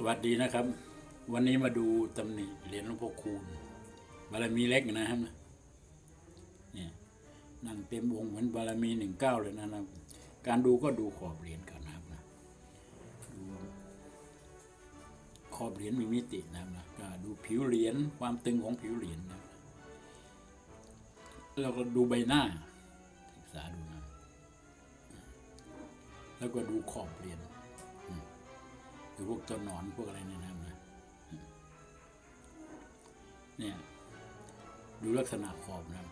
สวัสดีนะครับ วันนี้มาดูตำหนิเหรียญหลวงพ่อคูณบารมีเล็กนะครับเนี่ยนั่งเต็มองค์เหมือนบารมีหนึ่งเก้าเลยนะครับ การดูก็ดูขอบเหรียญกันนะครับนะดูขอบเหรียญมีมิตินะครับนะก็ดูผิวเหรียญความตึงของผิวเหรียญนะครับแล้วก็ดูใบหน้าศึกษาดูนะแล้วก็ดูขอบเหรียญ หรือพวกตัวหนอนพวกอะไรเนี่ยนะครับนะเนี่ยดูลักษณะขอบนะ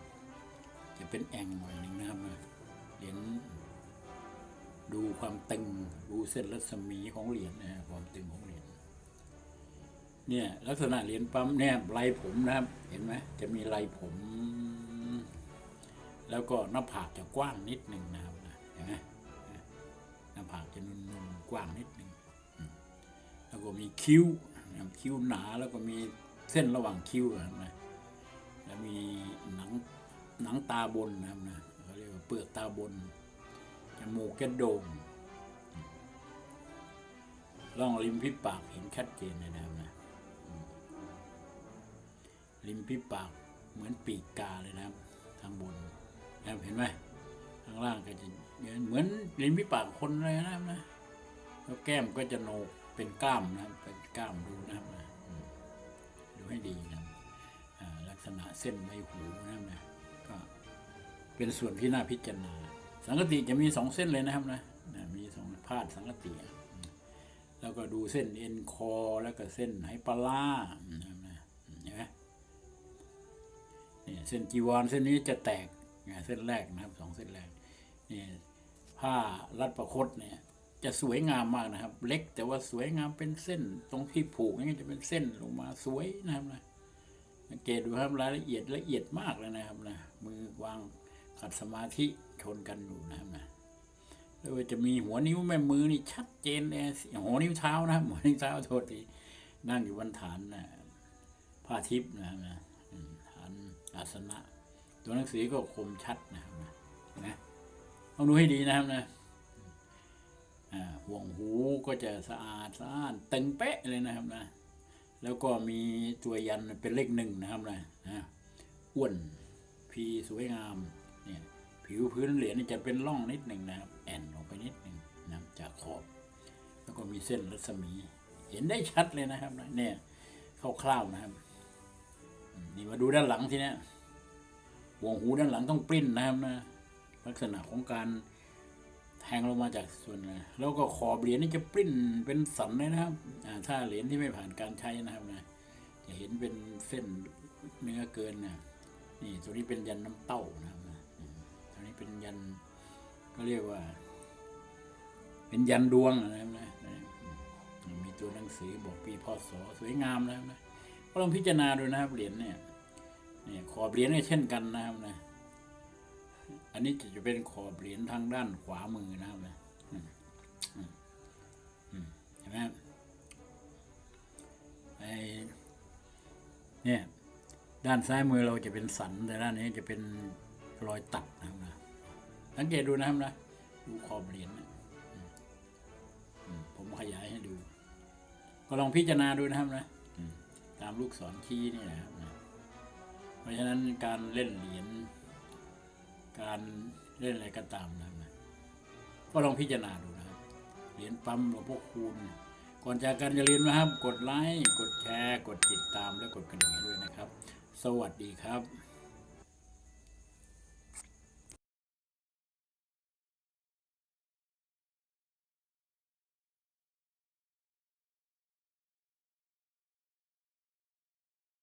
จะเป็นแอ่งหน่อยหนึ่งนะครับนะเหรียญดูความตึงดูเส้นรัศมีของเหรียญนะความตึงของเหรียญเนี่ยลักษณะเหรียญปั๊มเนี่ยลายผมนะครับ เห็นไหมจะมีลายผม แล้วก็หน้าผากจะกว้างนิดหนึ่งนะครับนะเห็นไหมหน้าผากจะนุ่นๆกว้างนิดหนึ่ง ก็มีคิ้วคิ้วหนาแล้วก็มีเส้นระหว่างคิ้วนะแล้วมีหนังหนังตาบนนะครับนะเขาเรียกว่าเปลือกตาบนจมูกแกโดงร่องริมพิปากเห็นชัดเจนเลยนะครับนะอืมริมพิปากเหมือนปีกกาเลยนะครับทางบนนะครับเห็นไหมข้างล่างก็จะเหมือนริมพิปากคนเลยนะครับนะแล้วแก้มก็จะโหนก เป็นกล้ามนะครับเป็นกล้ามดูนะครับดูให้ดีนะลักษณะเส้นใบหูนะครับนะก็เป็นส่วนที่น่าพิจารณา สังกติจะมีสองเส้นเลยนะครับนะมีสองพาดสังกติแล้วก็ดูเส้นเอ็นคอแล้วก็เส้นไหปลานะครับนะเห็นไหมเนี่ยเส้นจีวรเส้นนี้จะแตกเนี่ยเส้นแรกนะครับสองเส้นแรกเนี่ยผ้ารัดประคตเนี่ย จะสวยงามมากนะครับ เล็กแต่ว่าสวยงามเป็นเส้น ตรงที่ผูกนี่จะเป็นเส้นลงมาสวยนะครับนะสังเกตดูครับรายละเอียดละเอียดมากเลยนะครับนะมือวางขัดสมาธิชนกันอยู่นะครับนะแล้วก็จะมีหัวนิ้วแม่มือนี่ชัดเจนเลยหัวนิ้วเท้านะครับหัวนิ้วเท้าโทษทีนั่งอยู่บนฐานนะผ้าทิพย์นะครับนะฐานอาสนะ ตัวหนังสือก็คมชัดนะครับนะเห็นไหมต้องดูให้ดีนะครับนะ ห่วงหูก็จะสะอาดสะอาดเต็งเป๊ะเลยนะครับนะ แล้วก็มีตัวยันเป็นเลขหนึ่งนะครับนะอ้วนพีสวยงามเนี่ยผิวพื้นเหรียญจะเป็นร่องนิดหนึ่งนะครับ แอนลงไปนิดหนึ่งนะจากขอบ แล้วก็มีเส้นรัศมี เห็นได้ชัดเลยนะครับนะเนี่ยคร่าวๆนะครับ นี่มาดูด้านหลังทีเนี้ยห่วงหูด้านหลังต้องปริ้นนะครับนะลักษณะของการ แทงลงมาจากส่วนนะแล้วก็ขอบเหรียญนี่จะปริ้นเป็นสันเลยนะครับถ้าเหรียญที่ไม่ผ่านการใช้นะครับนะจะเห็นเป็นเส้นเนื้อเกินนะนี่ตัวนี้เป็นยันน้ำเต้านะครับตัวนี้เป็นยันก็เรียกว่า เป็นยันดวงนะครับนะมมีตัวหนังสือบอกปีพศสวยงามนะครับนะก็ลองพิจารณาดูนะครับเหรียญเนี่ยเนี่ยขอบเหรียญเนี่ยเช่นกันนะครับนะ อันนี้จะเป็นขอบเหรียญทางด้านขวามือนะครับนะเห็นไหมไอเนี่ยด้านซ้ายมือเราจะเป็นสันแต่ด้านนี้จะเป็นรอยตัดนะครับนะสังเกตดูนะครับนะดูขอบเหรียญนะผมขยายให้ดู ก็ลองพิจารณาดูนะครับนะตามลูกศรชี้นี่นะครับนะเพราะฉะนั้นการเล่นเหรียญ การเล่นอะไรก็ตามนะครับนะก็ลองพิจารณาดูนะครับเหรียญปั๊มหลวงพ่อคูณก่อนจากกันอย่าลืมนะครับ กดไลค์กดแชร์ กดติดตามและกดกระดิ่งด้วยนะครับ สวัสดีครับ